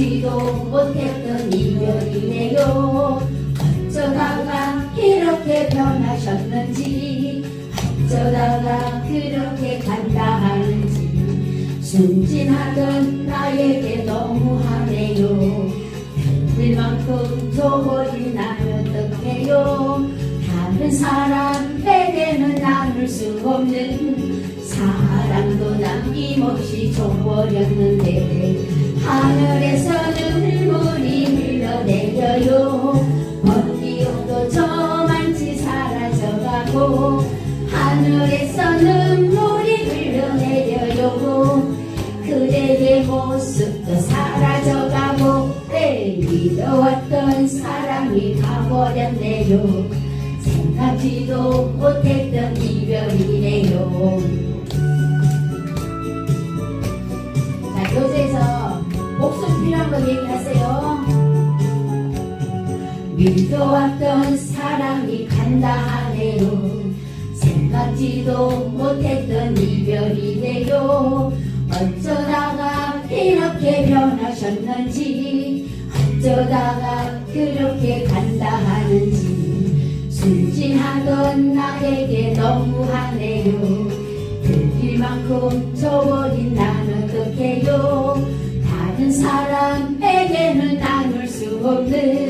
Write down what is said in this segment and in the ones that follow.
생각지도 못했던 이별이네요. 어쩌다가 이렇게 변하셨는지 어쩌다가 그렇게 간다 하는지 순진하던 나에게 너무하네요. 별들만큼 좋아진 날 어떡해요? 다른 사람에게는 나눌 수 없는 사랑도 남김없이 줘버렸는데 하늘에 하늘에서는 물이 흘러내려요. 그대의 모습도 사라져가고 내 믿어왔던 사랑이 가버렸네요. 생각지도 못했던 이별이네요. 자 교재에서 목소리 필요한 거 얘기하세요. 믿어왔던 사랑이 간다 하네요 생각지도 못했던 이별이네요. 어쩌다가 이렇게 변하셨는지 어쩌다가 그렇게 간다 하는지 순진하던 나에게 너무하네요. 들길 만큼 저버린 난 어떡해요? 다른 사람에게는 나눌 수 없는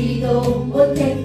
생각지